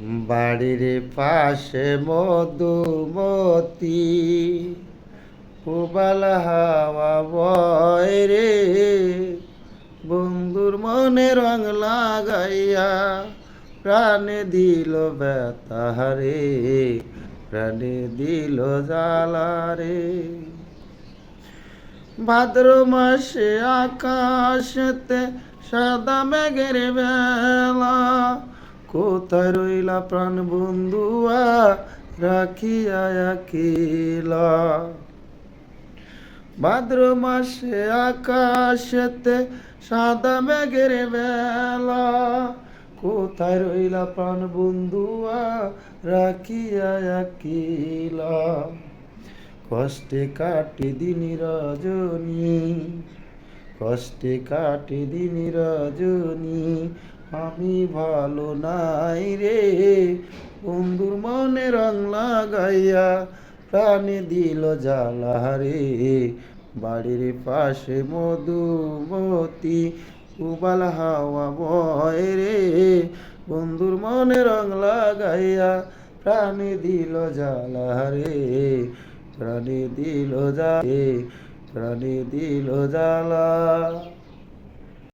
বাড়ির পাশে মধুমতি পুবাল হাওয়া বয় রে। বন্ধুর মনে রং লাগাইয়া প্রাণে দিল বেতাহারে প্রাণে দিল জ্বালারে ভাদ্র মাসে আকাশেতে সাদা মেঘের বেলা কোথায় রইলা প্রাণ বন্ধুয়া? রাখিয়া একিলা। ভাদ্র মাসে আকাশেতে সাদা মেঘের বেলা। কোথায় রইলা প্রাণ বন্ধুয়া? রাখিয়া একিলা। কষ্টে কাটে দিন রজনী, কষ্টে কাটে দিন রজনী। আমি ভালো নাই রে। বন্ধুর মনে রং লাগাইয়া প্রাণে দিল জ্বালা রে। বাড়ির পাশে মধুমতি, উবাল হাওয়া বয় রে। বন্ধুর মনে রং লাগাইয়া প্রাণে দিল জ্বালা রে। প্রাণে দিল জ্বালে প্রাণে দিল জ্বালা।